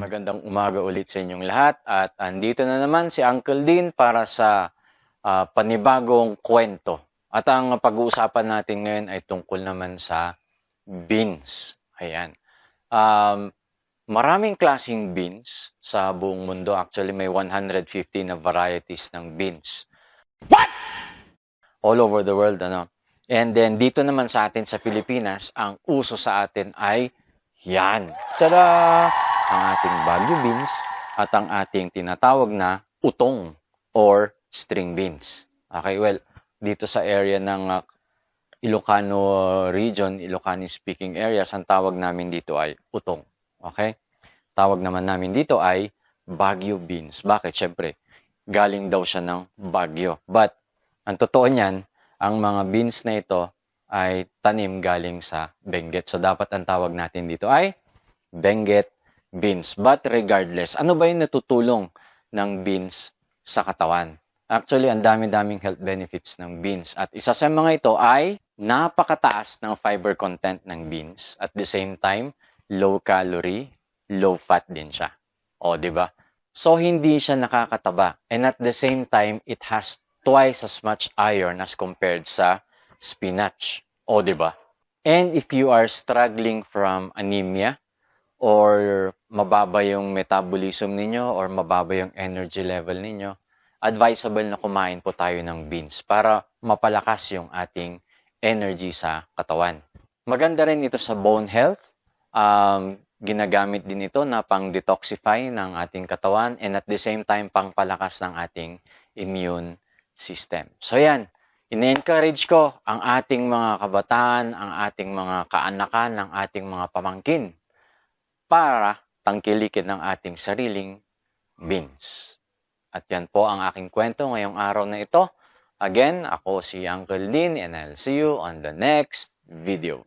Magandang umaga ulit sa inyong lahat at andito na naman si Uncle Dean para sa ah, panibagong kwento. At ang pag-uusapan natin ngayon ay tungkol naman sa beans. Ayan. Um, maraming klasing beans sa buong mundo. Actually, may 150 na varieties ng beans. What? All over the world, ano. And then, dito naman sa atin sa Pilipinas, ang uso sa atin ay yan. Tada! Ang ating Baguio beans at ang ating tinatawag na utong or string beans. Okay, well, dito sa area ng uh, Ilocano region, Ilocano speaking areas, ang tawag namin dito ay utong. Okay? Tawag naman namin dito ay Baguio beans. Bakit? Siyempre, galing daw siya ng Baguio. But, ang totoo niyan, ang mga beans na ito ay tanim galing sa Benguet. So, dapat ang tawag natin dito ay Benguet beans. But regardless, ano ba yung natutulong ng beans sa katawan? Actually, ang dami-daming health benefits ng beans. At isa sa mga ito ay napakataas ng fiber content ng beans. At the same time, low calorie, low fat din siya. O, di ba? So, hindi siya nakakataba. And at the same time, it has twice as much iron as compared sa spinach. O, di ba? And if you are struggling from anemia, or mababa yung metabolism ninyo or mababa yung energy level ninyo, advisable na kumain po tayo ng beans para mapalakas yung ating energy sa katawan. Maganda rin ito sa bone health. Um, ginagamit din ito na pang-detoxify ng ating katawan and at the same time pang-palakas ng ating immune system. So yan, ine-encourage ko ang ating mga kabataan, ang ating mga kaanakan, ang ating mga pamangkin para tangkilikin ng ating sariling beans. At yan po ang aking kwento ngayong araw na ito. Again, ako si Uncle Dean and I'll see you on the next video.